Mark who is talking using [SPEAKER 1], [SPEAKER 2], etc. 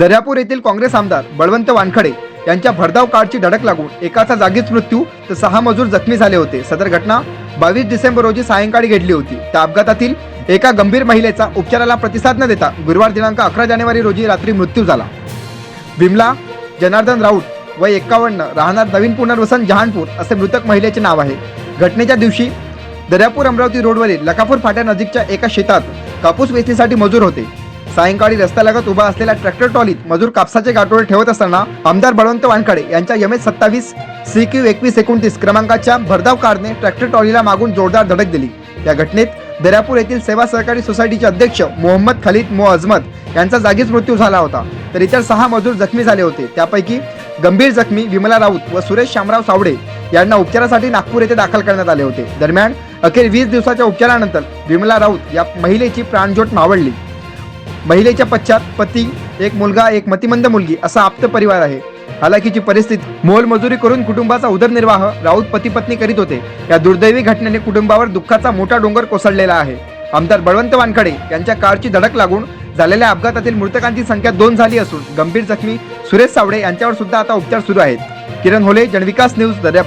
[SPEAKER 1] दर्यापूर येथील काँग्रेस आमदार बळवंत वानखडे यांच्या भरधाव कारची धडक लागून एकाचा जागीच मृत्यू तर सहा मजूर जखमी झाले होते. सदर घटना बावीस डिसेंबर रोजी सायंकाळी घडली होती. त्या अपघातातील एका गंभीर महिलेचा उपचाराला प्रतिसाद न देता गुरुवार दिनांक अकरा जानेवारी रोजी रात्री मृत्यू झाला. विमला जनार्दन राऊत व एक्कावन्न राहणार नवीन पुनर्वसन जहानपूर असे मृतक महिलेचे नाव आहे. घटनेच्या दिवशी दर्यापूर अमरावती रोडवरील लकापूर फाट्यानजीकच्या एका शेतात कापूस वेचणीसाठी मजूर होते. सायंकाळी रस्त्यालगत उभा असलेल्या ट्रॅक्टर ट्रॉलीत मजूर कापसाचे गाठोडे ठेवत असताना आमदार बळवंत वानखडे यांच्या यम एस सत्तावीस सी क्यू एकवीस एकोणतीस क्रमांकाच्या भरधाव कारने ट्रॅक्टर ट्रॉलीला मागून जोरदार धडक दिली. या घटनेत दर्यापूर येथील सेवा सहकारी सोसायटीचे अध्यक्ष मोहम्मद खलीद मो अजमत यांचा जागीच मृत्यू झाला होता. तर इतर सहा मजूर जखमी झाले होते. त्यापैकी गंभीर जखमी विमला राऊत व सुरेश शामराव सावडे यांना उपचारासाठी नागपूर येथे दाखल करण्यात आले होते. दरम्यान अखेर वीस दिवसाच्या उपचारानंतर विमला राऊत या महिलेची प्राणज्योत मावळली. महिलेच्या पश्चात पती एक मुलगा एक मतिमंद मुलगी असा आप्त परिवार आहे. हालाकीची परिस्थिती मोलमजुरी करून कुटुंबाचा उदरनिर्वाह राऊत पती पत्नी करीत होते. या दुर्दैवी घटनेने कुटुंबावर दुःखाचा मोठा डोंगर कोसळलेला आहे. आमदार बळवंत वानखडे यांच्या कारची धडक लागून झालेल्या अपघातातील मृतकांची संख्या दोन झाली असून गंभीर जखमी सुरेश सावडे यांच्यावर सुद्धा आता उपचार सुरू आहेत. किरण होले जनविकास न्यूज दर्या